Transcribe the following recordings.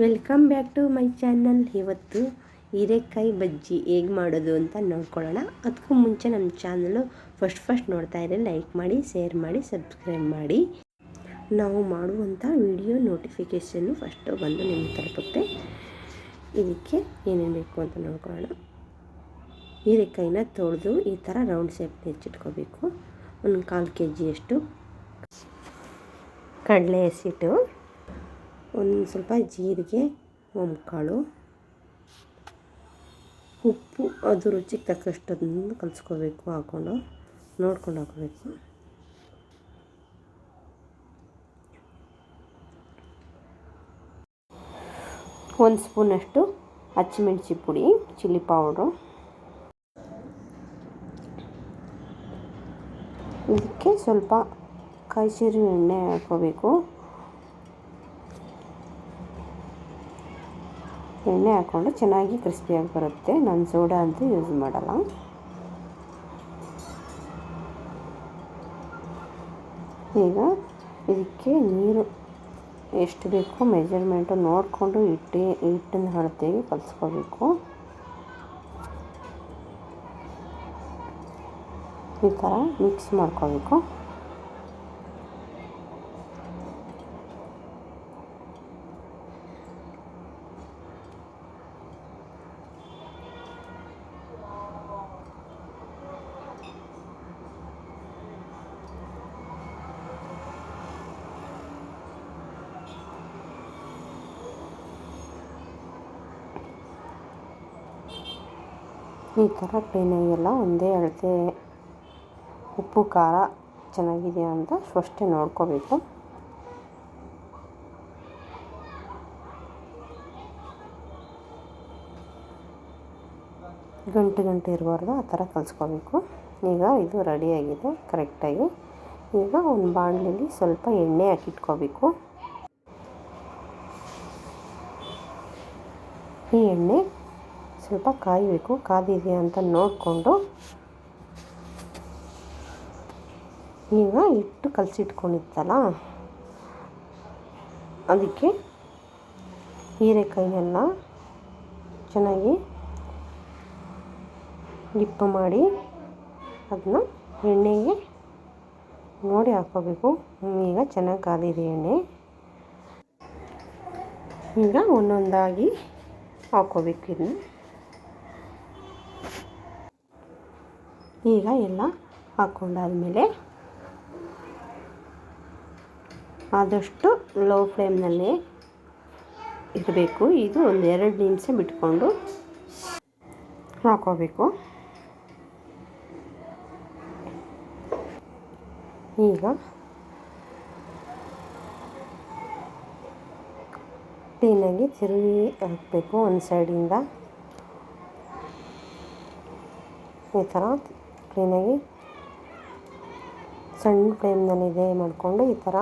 Welcome back to my channel. ಇವತ್ತು ಹೀರೆಕಾಯಿ ಬಜ್ಜಿ ಹೇಗೆ ಮಾಡೋದು ಅಂತ ನೋಡ್ಕೊಳ್ಳೋಣ. ಅದಕ್ಕೂ ಮುಂಚೆ ನಮ್ಮ ಚಾನಲು ಫಸ್ಟ್ ಫಸ್ಟ್ ನೋಡ್ತಾ ಇದ್ದರೆ ಲೈಕ್ ಮಾಡಿ, ಶೇರ್ ಮಾಡಿ, ಸಬ್ಸ್ಕ್ರೈಬ್ ಮಾಡಿ. ನಾವು ಮಾಡುವಂಥ ವಿಡಿಯೋ ನೋಟಿಫಿಕೇಷನ್ನು ಫಸ್ಟು ಬಂದು ನಿಮಗೆ ತಲುಪುತ್ತೆ. ಇದಕ್ಕೆ ಏನೇನು ಬೇಕು ಅಂತ ನೋಡ್ಕೊಳ್ಳೋಣ. ಹೀರೆಕಾಯಿನ ತೊಳೆದು ಈ ಥರ ರೌಂಡ್ ಶೇಪ್ ಹೆಚ್ಚಿಟ್ಕೋಬೇಕು. ಒಂದು ಕಾಲು ಕೆ ಜಿಯಷ್ಟು ಕಡಲೆ ಹಸಿಟ್ಟು ಒಂದು ಸ್ವಲ್ಪ ಜೀರಿಗೆ ಕಾಳು ಉಪ್ಪು, ಅದು ರುಚಿಗೆ ತಕ್ಕಷ್ಟು ಅದನ್ನು ಕಲಿಸ್ಕೋಬೇಕು ಹಾಕ್ಕೊಂಡು ನೋಡ್ಕೊಂಡು ಹಾಕೋಬೇಕು. ಒಂದು ಸ್ಪೂನಷ್ಟು ಹಚ್ಚಿಮೆಣಸಿ ಪುಡಿ, ಚಿಲ್ಲಿ ಪೌಡ್ರು. ಇದಕ್ಕೆ ಸ್ವಲ್ಪ ಕಾಯಿಸಿರಿ ಎಣ್ಣೆ ಹಾಕೋಬೇಕು ಎಣ್ಣೆ ಹಾಕ್ಕೊಂಡು ಚೆನ್ನಾಗಿ ಕ್ರಿಸ್ಪಿಯಾಗಿ ಬರುತ್ತೆ. ನಾನು ಸೋಡಾ ಅಂತ ಯೂಸ್ ಮಾಡಲ್ಲ. ಈಗ ಇದಕ್ಕೆ ನೀರು ಎಷ್ಟು ಬೇಕೋ ಮೆಜರ್ಮೆಂಟು ನೋಡಿಕೊಂಡು ಹಿಟ್ಟು ಹಿಟ್ಟನ್ನು ಹಳತೆಗೆ ಕಲಿಸ್ಕೋಬೇಕು. ಈ ಥರ ಮಿಕ್ಸ್ ಮಾಡ್ಕೋಬೇಕು. ಈ ಥರ ಕ್ಲೀನಾಗೆಲ್ಲ ಒಂದೇ ಅಳತೆ ಉಪ್ಪು, ಖಾರ ಚೆನ್ನಾಗಿದೆಯಾ ಅಂತ ಅಷ್ಟೇ ನೋಡ್ಕೋಬೇಕು. ಗಂಟೆ ಗಂಟೆ ಇರಬಾರ್ದು, ಆ ಥರ ಕಲಿಸ್ಕೋಬೇಕು. ಈಗ ಇದು ರೆಡಿಯಾಗಿದೆ ಕರೆಕ್ಟಾಗಿ ಈಗ ಒಂದು ಬಾಣಲೆಯಲ್ಲಿ ಸ್ವಲ್ಪ ಎಣ್ಣೆ ಹಾಕಿಟ್ಕೋಬೇಕು. ಈ ಎಣ್ಣೆ ಸ್ವಲ್ಪ ಕಾಯಬೇಕು. ಕಾದಿದೆಯಾ ಅಂತ ನೋಡಿಕೊಂಡು ಈಗ ಇಟ್ಟು ಕಲಸಿಟ್ಕೊಂಡಿತ್ತಲ್ಲ ಅದಕ್ಕೆ ಹೀರೆಕಾಯಿಯೆಲ್ಲ ಚೆನ್ನಾಗಿ ಡಿಪ್ ಮಾಡಿ ಅದನ್ನ ಎಣ್ಣೆಗೆ ನೋಡಿ ಹಾಕೋಬೇಕು ಈಗ ಚೆನ್ನಾಗಿ ಕಾದಿದೆ ಎಣ್ಣೆ. ಈಗ ಒಂದೊಂದಾಗಿ ಹಾಕ್ಕೋಬೇಕು ಇದನ್ನ. ಈಗ ಎಲ್ಲ ಹಾಕ್ಕೊಂಡಾದ್ಮೇಲೆ ಆದಷ್ಟು ಲೋ ಫ್ಲೇಮ್ನಲ್ಲೇ ಇರಬೇಕು ಇದು ಒಂದು ಎರಡು ನಿಮಿಷ ಬಿಟ್ಕೊಂಡು ಹಾಕೋಬೇಕು. ಈಗ ಕ್ಲೀನಾಗಿ ತಿರುಗಿ ಹಾಕಬೇಕು ಒಂದು ಸೈಡಿಂದ ಈ ಥರ ಕ್ಲೀನಾಗಿ ಸಣ್ಣ ಫ್ಲೇಮ್ನಲ್ಲಿ ಇದೇ ಮಾಡಿಕೊಂಡು ಈ ಥರ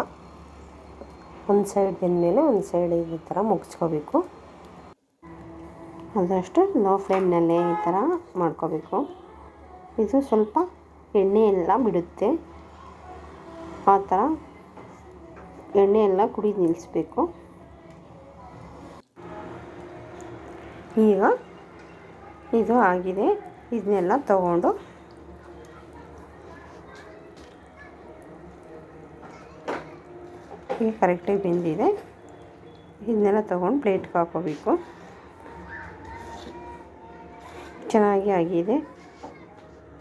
ಒಂದು ಸೈಡ್ ಬೆಂದಮೇಲೆ ಒಂದು ಸೈಡ್ ಈ ಥರ ಮುಗಿಸ್ಕೋಬೇಕು. ಅದಷ್ಟು ಲೋ ಫ್ಲೇಮ್ನಲ್ಲೇ ಈ ಥರ ಮಾಡ್ಕೋಬೇಕು. ಇದು ಸ್ವಲ್ಪ ಎಣ್ಣೆ ಎಲ್ಲ ಬಿಡುತ್ತೆ. ಆ ಥರ ಎಣ್ಣೆ ಎಲ್ಲ ಕುಡಿ ನಿಲ್ಲಿಸ್ಬೇಕು. ಈಗ ಇದು ಆಗಿದೆ. ಇದನ್ನೆಲ್ಲ ತಗೊಂಡು ಈಗ ಕರೆಕ್ಟಾಗಿ ಬೆಂದಿದೆ. ಇದನ್ನೆಲ್ಲ ತೊಗೊಂಡು ಪ್ಲೇಟ್ಗೆ ಹಾಕೋಬೇಕು. ಚೆನ್ನಾಗಿ ಆಗಿದೆ.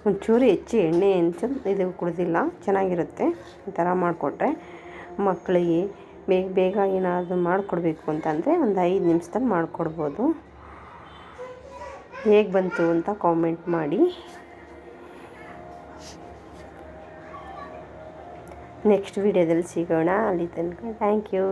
ಒಂಚೂರು ಹೆಚ್ಚು ಎಣ್ಣೆ ಹೆಂಚು ಇದು ಕುಡ್ದಿಲ್ಲ, ಚೆನ್ನಾಗಿರುತ್ತೆ. ಈ ಥರ ಮಾಡಿಕೊಟ್ರೆ ಮಕ್ಕಳಿಗೆ ಬೇಗ ಬೇಗ ಏನಾದರೂ ಮಾಡಿಕೊಡ್ಬೇಕು ಅಂತಂದರೆ ಒಂದು ಐದು ನಿಮಿಷದಲ್ಲಿ ಮಾಡಿಕೊಡ್ಬೋದು. ಹೇಗೆ ಬಂತು ಅಂತ ಕಾಮೆಂಟ್ ಮಾಡಿ. ನೆಕ್ಸ್ಟ್ ವೀಡಿಯೋದಲ್ಲಿ ಸಿಗೋಣ ಅಲ್ಲಿ ತನಕ. Thank you